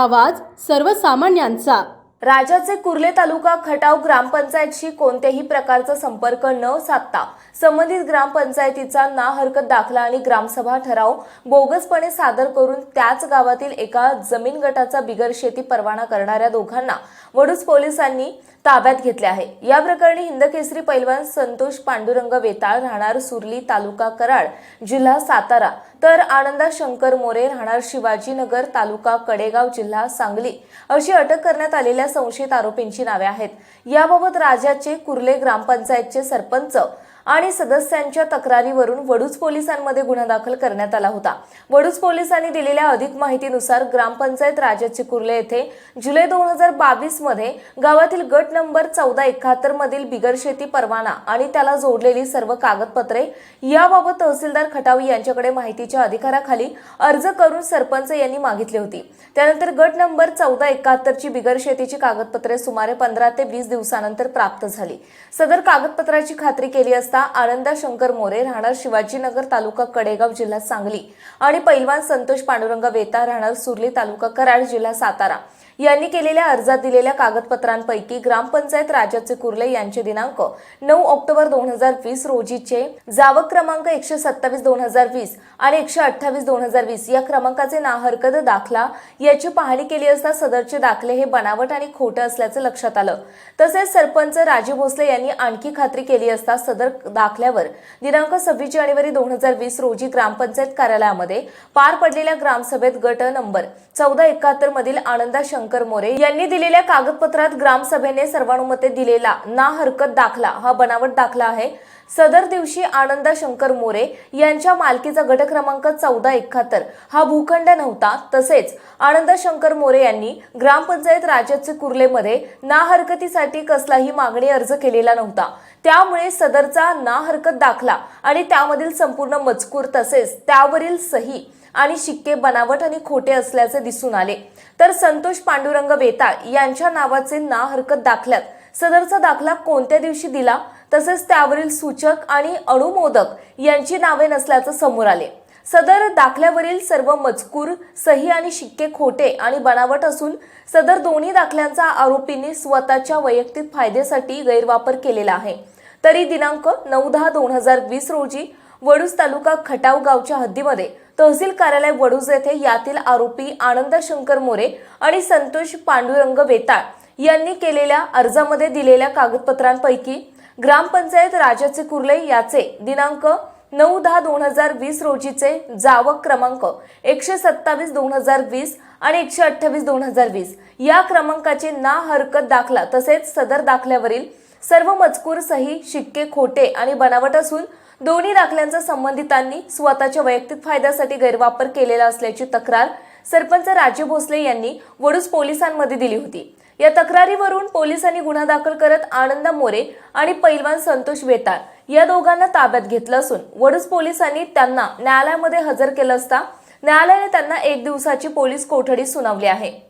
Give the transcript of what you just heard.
आवाज सर्वसामान्यांचा. राजाचे कुर्ले तालुका खटाव ग्रामपंचायतशी कोणत्याही प्रकारचा संपर्क न साधता संबंधित ग्रामपंचायतीचा ना हरकत दाखला आणि ग्रामसभा ठराव बोगसपणे सादर करून त्याच गावातील एका जमीन गटाचा बिगर शेती परवाना करणाऱ्या दोघांना वडूस पोलिसांनी ताब्यात घेतले आहे. या प्रकरणी हिंदकेसरी पैलवान संतोष पांडुरंग वेताळ राहणार सुरली तालुका कराड जिल्हा सातारा. तर आनंदा शंकर मोरे राहणार शिवाजीनगर तालुका कडेगाव जिल्हा सांगली. अशी अटक करण्यात आलेल्या संशयित आरोपींची नावे आहेत. याबाबत राजाचे कुर्ले ग्रामपंचायतचे सरपंच आणि सदस्यांच्या तक्रारीवरून वडूज पोलिसांमध्ये गुन्हा दाखल करण्यात आला होता. वडूज पोलिसांनी दिलेल्या अधिक माहितीनुसार ग्रामपंचायत राजा चिकुर्ले येथे जुलै दोन हजार बावीसमध्ये गावातील गट नंबर चौदा एकाहत्तर मधील बिगर शेती परवाना आणि त्याला जोडलेली सर्व कागदपत्रे याबाबत तहसीलदार खटावी यांच्याकडे माहितीच्या अधिकाराखाली अर्ज करून सरपंच यांनी मागितली होती. त्यानंतर गट नंबर चौदा एकाहत्तरची बिगर शेतीची कागदपत्रे सुमारे पंधरा ते वीस दिवसानंतर प्राप्त झाली. सदर कागदपत्राची खात्री केली असता आनंदा शंकर मोरे राहणार शिवाजीनगर तालुका कडेगाव जिल्हा सांगली. आणि पैलवान संतोष पांडुरंग वेता राहणार सुर्ली तालुका कराड जिल्हा सातारा. यांनी केलेल्या अर्जात दिलेल्या कागदपत्रांपैकी ग्रामपंचायत राजाचे कुर्ले यांचे दिनांक नऊ ऑक्टोबर दोन हजार वीस रोजीचे जावक क्रमांक एकशे सत्तावीस दोन हजार वीस आणि एकशे अठ्ठावीस दोन हजार वीस या क्रमांकाचे नाहरकत दाखला याची पाहणी केली असता सदरचे दाखले हे बनावट आणि खोटं असल्याचं लक्षात आलं. तसेच सरपंच राजे भोसले यांनी आणखी खात्री केली असता सदर दाखल्यावर दिनांक सव्वीस जानेवारी दोन हजार वीस रोजी ग्रामपंचायत कार्यालयामध्ये पार पडलेल्या ग्रामसभेत गट नंबर चौदा एकाहत्तर मधील आनंदा शंकर मोरे यांनी दिलेल्या कागदपत्रात ग्रामसभेने सर्वानुमते दिलेला ना हरकत दाखला हा बनावट दाखला आहे. सदर दिवशी आनंदा शंकर मोरे यांच्या मालकीचा गट क्रमांक चौदा एकाहत्तर. हा भूखंड नव्हता तसेच आनंदा शंकर मोरे यांनी ग्रामपंचायत राज्याचे कुर्लेमध्ये ना हरकतीसाठी कसलाही मागणी अर्ज केलेला नव्हता. त्यामुळे सदरचा ना हरकत दाखला आणि त्यामधील संपूर्ण मजकूर तसेच त्यावरील सही आणि शिक्के बनावट आणि खोटे असल्याचे दिसून आले. तर संतोष पांडुरंग वेताळ यांच्या नावाचे ना हरकत दाखल्यात. सदरचा दाखला कोणत्या दिवशी दिला? तसेच त्यावरील सूचक आणि अणुमोदक यांची नावे नसल्याचं समोर आले. सदर दाखल्यावरील सर्व मजकूर सही आणि शिक्के खोटे आणि बनावट असून सदर दोन्ही दाखल्यांचा आरोपींनी स्वतःच्या वैयक्तिक फायद्यासाठी गैरवापर केलेला आहे. तरी दिनांक नऊ दहा दोन हजार वीस रोजी वडूस तालुका खटाव गावच्या हद्दीमध्ये तहसील कार्यालय वडूज येथे यातील आरोपी आनंद शंकर मोरे आणि संतोष पांडुरंग वेताळ यांनी केलेल्या अर्जामध्ये दिलेल्या कागदपत्रांपैकी ग्रामपंचायत राजाचे कुर्ले याचे दिनांक नऊ दहा दोन हजार वीस रोजीचे जावक क्रमांक एकशे सत्तावीस दोन हजार वीस आणि एकशे अठ्ठावीस दोन हजार वीस या क्रमांकाचे ना हरकत दाखला तसेच सदर दाखल्यावरील सर्व मजकूर सही शिक्के खोटे आणि बनावट असून दोन्ही दाखल्यांचा संबंधितांनी स्वतःच्या वैयक्तिक फायद्यासाठी गैरवापर केलेला असल्याची तक्रार सरपंच राजे भोसले यांनी वडूज पोलिसांमध्ये दिली होती. या तक्रारीवरून पोलिसांनी गुन्हा दाखल करत आनंद मोरे आणि पैलवान संतोष वेताळ या दोघांना ताब्यात घेतलं असून वडूज पोलिसांनी त्यांना न्यायालयामध्ये हजर केलं असता न्यायालयाने त्यांना एक दिवसाची पोलीस कोठडी सुनावली आहे.